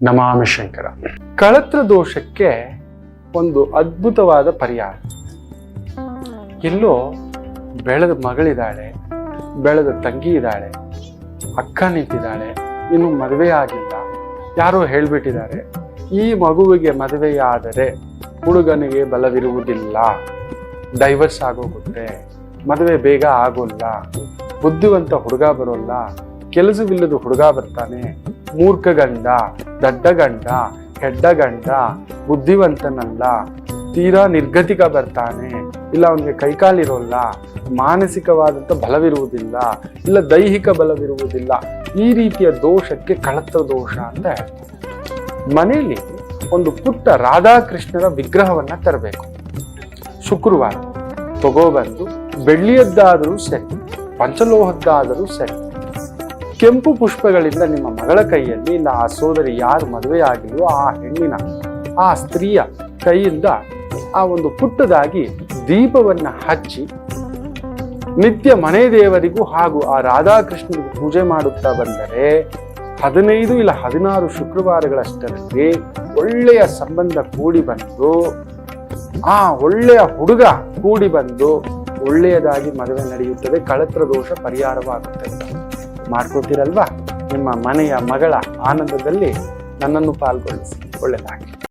ನಮಾಮಿ ಶಂಕರ ಕಳತ್ರ ದೋಷಕ್ಕೆ ಒಂದು ಅದ್ಭುತವಾದ ಪರಿಹಾರ. ಎಲ್ಲೋ ಬೆಳೆದ ಮಗಳಿದ್ದಾಳೆ, ಬೆಳೆದ ತಂಗಿ ಇದ್ದಾಳೆ ಅಕ್ಕ ನಿಂತಿದ್ದಾಳೆ, ಇನ್ನು ಮದುವೆ ಆಗಿಲ್ಲ. ಯಾರೋ ಹೇಳ್ಬಿಟ್ಟಿದ್ದಾರೆ, ಈ ಮಗುವಿಗೆ ಮದುವೆಯಾದರೆ ಹುಡುಗನಿಗೆ ಬಲವಿರುವುದಿಲ್ಲ. ಡೈವರ್ಸ್ ಆಗೋಗುತ್ತೆ, ಮದುವೆ ಬೇಗ ಆಗೋಲ್ಲ. ಬುದ್ಧಿವಂತ ಹುಡುಗ ಬರೋಲ್ಲ, ಕೆಲಸವಿಲ್ಲದ ಹುಡುಗ ಬರ್ತಾನೆ ಮೂರ್ಖ ಗಂಡ ದಡ್ಡ ಗಂಡ ಹೆಡ್ಡ ಗಂಡ ಬುದ್ಧಿವಂತನಲ್ಲ, ತೀರಾ ನಿರ್ಗತಿಕ ಬರ್ತಾನೆ, ಇಲ್ಲ ಅವನಿಗೆ ಕೈಕಾಲಿರೋಲ್ಲ, ಮಾನಸಿಕವಾದಂಥ ಬಲವಿರುವುದಿಲ್ಲ, ಇಲ್ಲ ದೈಹಿಕ ಬಲವಿರುವುದಿಲ್ಲ, ಈ ರೀತಿಯ ದೋಷಕ್ಕೆ ಕಳತ್ರ ದೋಷ ಅಂತ ಮನೆಯಲ್ಲಿ ಒಂದು ಪುಟ್ಟ ರಾಧಾಕೃಷ್ಣರ ವಿಗ್ರಹವನ್ನ ತರಬೇಕು. ಶುಕ್ರವಾರ ತಗೋಬಂದು ಬೆಳ್ಳಿಯದ್ದಾದರೂ ಸರಿ, ಪಂಚಲೋಹದ್ದಾದರೂ ಸರಿ ಕೆಂಪು ಪುಷ್ಪಗಳಿಂದ ನಿಮ್ಮ ಮಗಳ ಕೈಯಲ್ಲಿ ಇಲ್ಲ ಆ ಸೋದರಿ ಯಾರು ಮದುವೆ ಆಗಿದೆಯೋ ಆ ಹೆಣ್ಣಿನ, ಆ ಸ್ತ್ರೀಯ ಕೈಯಿಂದ ಆ ಒಂದು ಪುಟ್ಟದಾಗಿ ದೀಪವನ್ನು ಹಚ್ಚಿ ನಿತ್ಯ ಮನೆ ದೇವರಿಗೂ ಹಾಗೂ ಆ ರಾಧಾಕೃಷ್ಣನಿಗೂ ಪೂಜೆ ಮಾಡುತ್ತಾ ಬಂದರೆ ಹದಿನೈದು ಇಲ್ಲ ಹದಿನಾರು ಶುಕ್ರವಾರಗಳಷ್ಟರಲ್ಲಿ ಒಳ್ಳೆಯ ಸಂಬಂಧ ಕೂಡಿ ಬಂದು, ಆ ಒಳ್ಳೆಯ ಹುಡುಗ ಕೂಡಿ ಬಂದು ಒಳ್ಳೆಯದಾಗಿ ಮದುವೆ ನಡೆಯುತ್ತದೆ, ಕಳತ್ರ ದೋಷ ಪರಿಹಾರವಾಗುತ್ತದೆ. ಮಾಡ್ಕೋತೀರಲ್ವಾ ನಿಮ್ಮ ಮನೆಯ ಮಗಳ ಆನಂದದಲ್ಲಿ ನನ್ನನ್ನು ಪಾಲ್ಗೊಳಿಸಿ ಒಳ್ಳೆಯದಾಗಿ